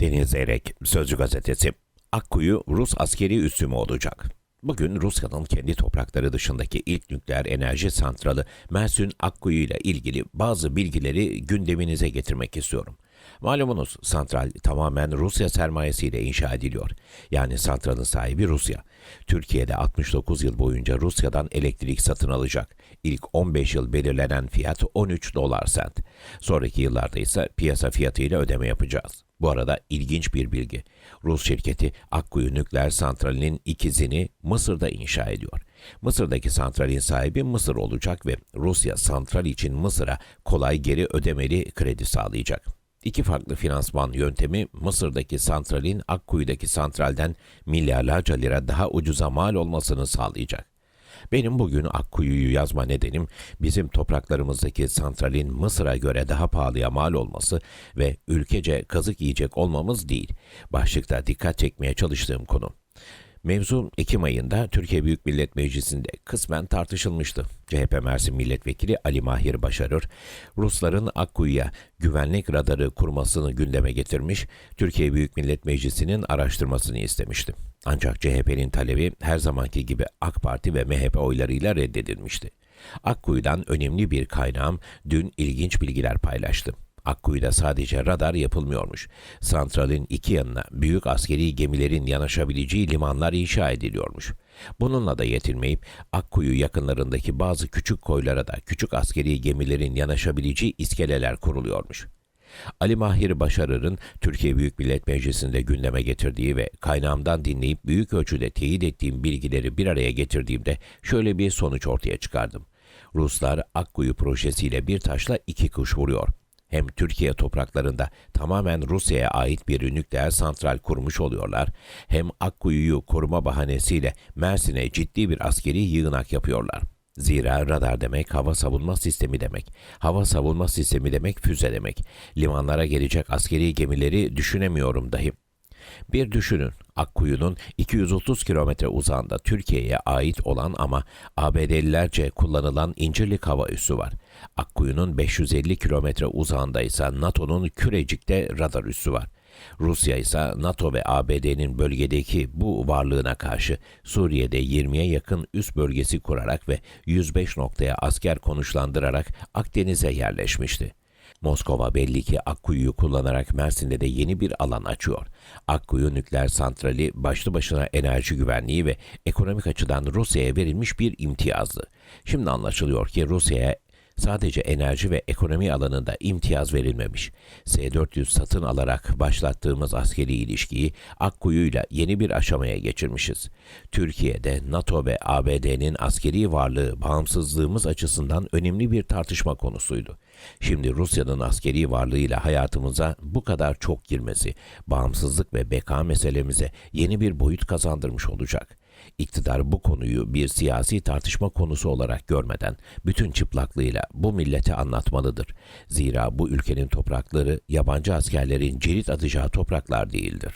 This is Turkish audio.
Deniz Erek, Sözcü Gazetesi. Akkuyu Rus askeri üssü mü olacak? Bugün Rusya'nın kendi toprakları dışındaki ilk nükleer enerji santralı Mersin Akkuyu ile ilgili bazı bilgileri gündeminize getirmek istiyorum. Malumunuz santral tamamen Rusya sermayesiyle inşa ediliyor. Yani santralın sahibi Rusya. Türkiye'de 69 yıl boyunca Rusya'dan elektrik satın alacak. İlk 15 yıl belirlenen fiyat 13 dolar sent. Sonraki yıllarda ise piyasa fiyatıyla ödeme yapacağız. Bu arada ilginç bir bilgi. Rus şirketi Akkuyu Nükleer Santrali'nin ikizini Mısır'da inşa ediyor. Mısır'daki santralin sahibi Mısır olacak ve Rusya santral için Mısır'a kolay geri ödemeli kredi sağlayacak. İki farklı finansman yöntemi Mısır'daki santralin Akkuyu'daki santralden milyarlarca lira daha ucuza mal olmasını sağlayacak. Benim bugün Akkuyu'yu yazma nedenim bizim topraklarımızdaki santralin Mısır'a göre daha pahalıya mal olması ve ülkece kazık yiyecek olmamız değil. Başlıkta dikkat çekmeye çalıştığım konu. Mevzu Ekim ayında Türkiye Büyük Millet Meclisi'nde kısmen tartışılmıştı. CHP Mersin Milletvekili Ali Mahir Başarır, Rusların Akkuyu'ya güvenlik radarı kurmasını gündeme getirmiş, Türkiye Büyük Millet Meclisi'nin araştırmasını istemişti. Ancak CHP'nin talebi her zamanki gibi AK Parti ve MHP oylarıyla reddedilmişti. Akkuyu'dan önemli bir kaynağım dün ilginç bilgiler paylaştı. Akkuyu'da sadece radar yapılmıyormuş. Santralin iki yanına büyük askeri gemilerin yanaşabileceği limanlar inşa ediliyormuş. Bununla da yetinmeyip Akkuyu yakınlarındaki bazı küçük koylara da küçük askeri gemilerin yanaşabileceği iskeleler kuruluyormuş. Ali Mahir Başarır'ın Türkiye Büyük Millet Meclisi'nde gündeme getirdiği ve kaynağımdan dinleyip büyük ölçüde teyit ettiğim bilgileri bir araya getirdiğimde şöyle bir sonuç ortaya çıkardım. Ruslar Akkuyu projesiyle bir taşla iki kuş vuruyor hem Türkiye topraklarında tamamen Rusya'ya ait bir nükleer santral kurmuş oluyorlar, hem Akkuyu'yu koruma bahanesiyle Mersin'e ciddi bir askeri yığınak yapıyorlar. Zira radar demek hava savunma sistemi demek. Hava savunma sistemi demek füze demek. Limanlara gelecek askeri gemileri düşünemiyorum dahi. Bir düşünün, Akkuyu'nun 230 kilometre uzağında Türkiye'ye ait olan ama ABD'lilerce kullanılan İncirlik Hava Üssü var. Akkuyu'nun 550 kilometre uzağında ise NATO'nun Kürecik'te radar üssü var. Rusya ise NATO ve ABD'nin bölgedeki bu varlığına karşı Suriye'de 20'ye yakın üst bölgesi kurarak ve 105 noktaya asker konuşlandırarak Akdeniz'e yerleşmişti. Moskova belli ki Akkuyu'yu kullanarak Mersin'de de yeni bir alan açıyor. Akkuyu nükleer santrali başlı başına enerji güvenliği ve ekonomik açıdan Rusya'ya verilmiş bir imtiyazdı. Şimdi anlaşılıyor ki Rusya'ya sadece enerji ve ekonomi alanında imtiyaz verilmemiş. S-400 satın alarak başlattığımız askeri ilişkiyi Akkuyu'yla yeni bir aşamaya geçirmişiz. Türkiye'de NATO ve ABD'nin askeri varlığı bağımsızlığımız açısından önemli bir tartışma konusuydu. Şimdi Rusya'nın askeri varlığıyla hayatımıza bu kadar çok girmesi, bağımsızlık ve beka meselemize yeni bir boyut kazandırmış olacak. İktidar bu konuyu bir siyasi tartışma konusu olarak görmeden bütün çıplaklığıyla bu millete anlatmalıdır. Zira bu ülkenin toprakları yabancı askerlerin cirit atacağı topraklar değildir.